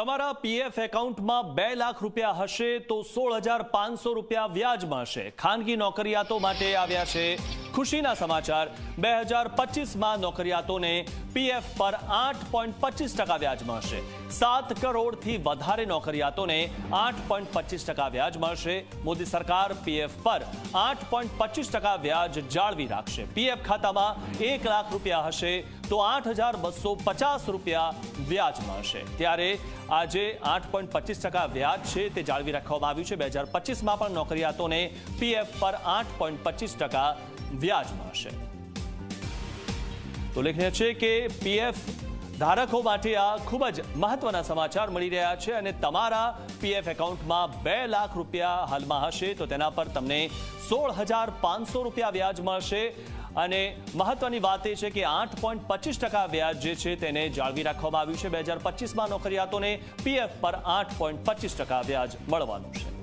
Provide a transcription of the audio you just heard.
તમારા પીએફ એકાઉન્ટમાં બે લાખ રૂપિયા હશે તો સોળ હજાર પાંચસો રૂપિયા વ્યાજ મળશે ખાનગી નોકરિયાતો માટે આવ્યા છે ખુશીના સમાચાર. બે હજાર પચીસમાં નોકરિયાતોને પીએફ પર આઠ પોઈન્ટ પચીસ ટકા વ્યાજ મળશે. સાત કરોડથી વધારે નોકરિયાતોને આઠ પોઈન્ટ પચીસ ટકા વ્યાજ મળશે. મોદી સરકાર પીએફ પર આઠ પોઈન્ટ પચીસ ટકા વ્યાજ જાળવી રાખશે. પીએફ ખાતામાં એક લાખ રૂપિયા હશે તો આઠ હજાર બસો પચાસ રૂપિયા વ્યાજ મળશે. ત્યારે આજે આઠ પોઈન્ટ પચીસ ટકા વ્યાજ છે તે જાળવી રાખવામાં આવ્યું છે. બે હજાર પચીસમાં પણ નોકરિયાતોને પીએફ પર આઠ પોઈન્ટ પચીસ ટકા વ્યાજ મળશે. ઉલ્લેખનીય છે કે પીએફ ધારકો માટે આ ખૂબ જ મહત્વના સમાચાર મળી રહ્યા છે અને તમારા પીએફ એકાઉન્ટમાં બે લાખ રૂપિયા હાલમાં હશે તો તેના પર તમને સોળ હજાર પાંચસો રૂપિયા વ્યાજ મળશે. અને મહત્વની વાત એ છે કે આઠ પોઈન્ટ પચીસ ટકા વ્યાજ જે છે તેને જાળવી રાખવામાં આવ્યું છે. બે હજાર પચીસમાં નોકરિયાતોને પીએફ પર આઠ પોઈન્ટ પચીસ ટકા વ્યાજ મળવાનું છે.